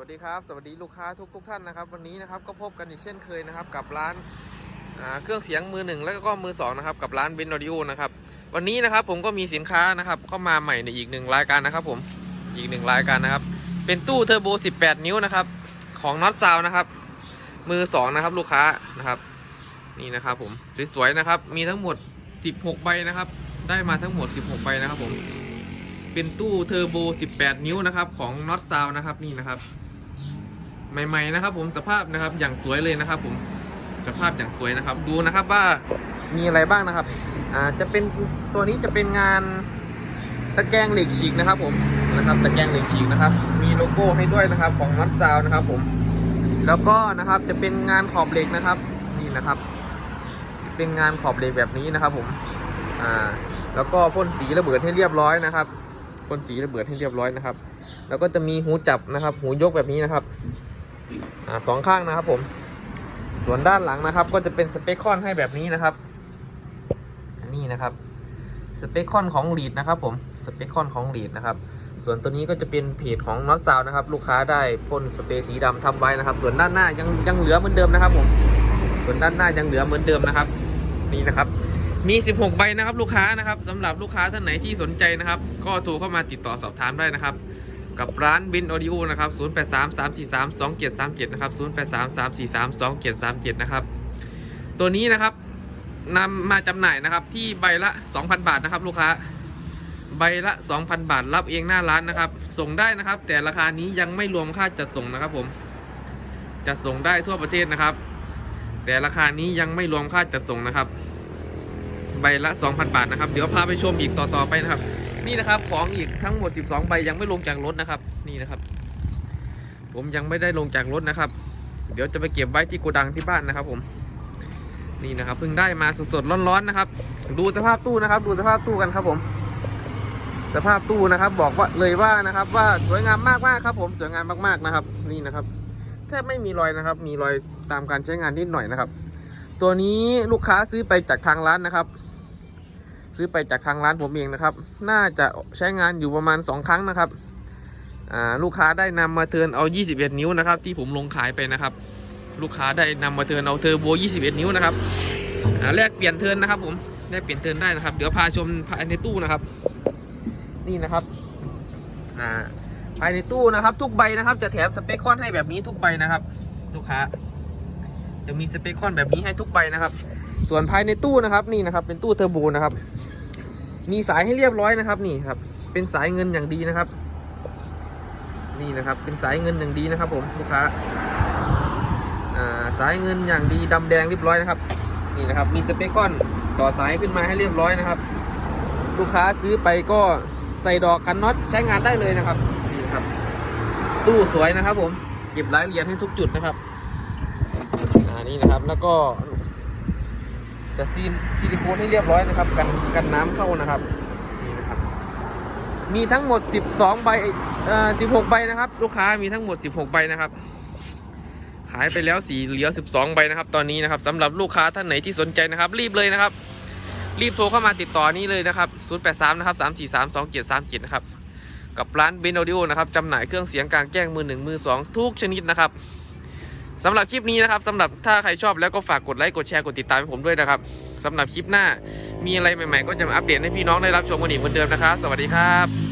วัสดีครับ สวัสดีลูกค้าทุกทุกท่านนะครับ วันนี้นะครับก็พบกันอีกเช่นเคยนะครับ กับร้านเครื่องเสียงมือหนึ่งแล้วก็มือสองนะครับกับร้านเบนอดิโอนะครับวันนี้นะครับผมก็มีสินค้านะครับเข้ามาใหม่ในอีกหนึ่งรายการนะครับ ผมอีกหนึ่งรายการนะครับ เป็นตู้เทอร์โบ 18 นิ้วนะครับ ของน็อตซาวนะครับ มือสองนะครับลูกค้านะครับนี่นะครับผมสวยๆนะครับมีทั้งหมด 16 ใบนะครับ ได้มาทั้งหมด 16 ใบนะครับผมเป็นตู้เทอร์โบ 18 นิ้วนะครับ ของน็อตซาวนะครับนี่นะครับ ใหม่ๆนะครับ ผมสภาพนะครับอย่างสวยเลยนะครับ ผมสภาพอย่างสวยนะครับ ดูนะครับว่ามีอะไรบ้างนะครับอ่าจะเป็นตัวนี้จะเป็นงานตะแกรงเหล็กฉีกนะครับ ผมนะครับตะแกรงเหล็กฉีกนะครับ มีโลโก้ให้ด้วยนะครับของน็อตซาวนะครับ ผม แล้วก็นะครับจะเป็นงานขอบเหล็กนะครับนี่นะครับ เป็นงานขอบเหล็กแบบนี้นะครับ ผมอ่าแล้วก็พ่นสีระเบิดให้เรียบร้อยนะครับพ่นสีระเบิดให้เรียบร้อยนะครับ แล้วก็จะมีหูจับนะครับ หูยกแบบนี้นะครับ อ่าสองข้างนะครับผม ส่วนด้านหลังนะครับ ก็จะเป็นสเปคคอนให้แบบนี้นะครับ อันนี้นะครับสเปคคอนของลีดนะครับผมสเปคคอนของลีดนะครับ ส่วนตัวนี้ก็จะเป็นเพจของน็อตซาวนะครับ ลูกค้าได้พ่นสเปรย์สีดำทำไว้นะครับ ส่วนด้านหน้ายังยังเหลือเหมือนเดิมนะครับผม ส่วนด้านหน้ายังเหลือเหมือนเดิมนะครับ นี่นะครับ มี 16 ใบนะครับ ลูกค้านะครับสำหรับลูกค้าท่านไหนที่สนใจนะครับ ก็โทรเข้ามาติดต่อสอบถามได้นะครับ กับร้านบินออดิโอนะครับ0833432737นะครับ0833432737นะครับ ตัวนี้นะครับนำมาจำหน่ายนะครับที่ใบละ 2,000 บาทนะครับ ลูกค้า ใบละ 2,000 บาท รับเองหน้าร้านนะครับ ส่งได้นะครับ แต่ราคานี้ยังไม่รวมค่าจัดส่งนะครับผมจะส่งได้ทั่วประเทศนะครับ แต่ราคานี้ยังไม่รวมค่าจัดส่งนะครับ ใบละ 2,000 บาทนะครับ เดี๋ยวพาไปชมอีกต่อๆไปนะครับ นี่นะครับของอีกทั้งหมด 12 ใบยังไม่ลงจากรถนะครับ นี่นะครับ ผมยังไม่ได้ลงจากรถนะครับ เดี๋ยวจะไปเก็บไว้ที่โกดังที่บ้านนะครับ ผม นี่นะครับเพิ่งได้มาสดๆร้อนๆนะครับ ดูสภาพตู้นะครับ ดูสภาพตู้กันครับผม สภาพตู้นะครับ บอกว่าเลยว่านะครับ ว่าสวยงามมากๆครับ ผมสวยงามมากๆนะครับ นี่นะครับแทบไม่มีรอยนะครับ มีรอยตามการใช้งานนิดหน่อยนะครับ ตัวนี้ลูกค้าซื้อไปจากทางร้านนะครับ ซื้อไปจากทางร้านผมเองนะครับ น่าจะใช้งานอยู่ประมาณ 2 ครั้งนะครับอ่าลูกค้าได้นำมาเทินเอา 21 นิ้วนะครับ ที่ผมลงขายไปนะครับ ลูกค้าได้นำมาเทินเอาเทอร์โบ 21 นิ้วนะครับอ่าแลกเปลี่ยนเทิร์นนะครับ ผมแลกเปลี่ยนเทิร์นได้นะครับ เดี๋ยวพาชมภายในตู้นะครับ นี่นะครับอ่าภายในตู้นะครับ ทุกใบนะครับ จะแถมสเปคคอนให้แบบนี้ทุกใบนะครับ ลูกค้า จะมีสเปคคอนแบบนี้ให้ทุกใบนะครับ ส่วนภายในตู้นะครับ นี่นะครับ เป็นตู้เทอร์โบนะครับ มีสายให้เรียบร้อยนะครับนี่ครับ เป็นสายเงินอย่างดีนะครับ นี่นะครับเป็นสายเงินอย่างดีนะครับ ผมลูกค้าสายเงินอย่างดีดำแดงเรียบร้อยนะครับนี่นะครับ มีสเปคคอนต่อสายขึ้นมาให้เรียบร้อยนะครับ ลูกค้าซื้อไปก็ใส่ดอกคันน็อตใช้งานได้เลยนะครับนี่นครับ ตู้สวยนะครับ ผมเก็บรายละเอียดให้ทุกจุดนะครับอ่านี่นะครับแล้วก็ จะซีนซิลิโคนให้เรียบร้อยนะครับ กันกันน้ำเข้านะครับนี่นะครับมีทั้งหมด 12 ใบเอ่อ16 ใบนะครับ ลูกค้ามีทั้งหมด 16 ใบนะครับ ขายไปแล้วสีเหลือ 12 ใบนะครับ ตอนนี้นะครับสำหรับลูกค้าท่านไหนที่สนใจนะครับ รีบเลยนะครับ รีบโทรเข้ามาติดต่อนี้เลยนะครับ083นะครับ343 2737นะครับกับร้านเบนโอดิโอนะครับจำหน่ายเครื่องเสียงกลางแจ้งมือหนึ่งมือสองทุกชนิดนะครับ สำหรับคลิปนี้นะครับสำหรับถ้าใครชอบแล้วก็ฝากกดไลค์กดแชร์กดติดตามให้ผมด้วยนะครับสำหรับคลิปหน้ามีอะไรใหม่ๆ ก็จะมาอัปเดตให้พี่น้องได้รับชมกันอีกเหมือนเดิมนะครับสวัสดีครับ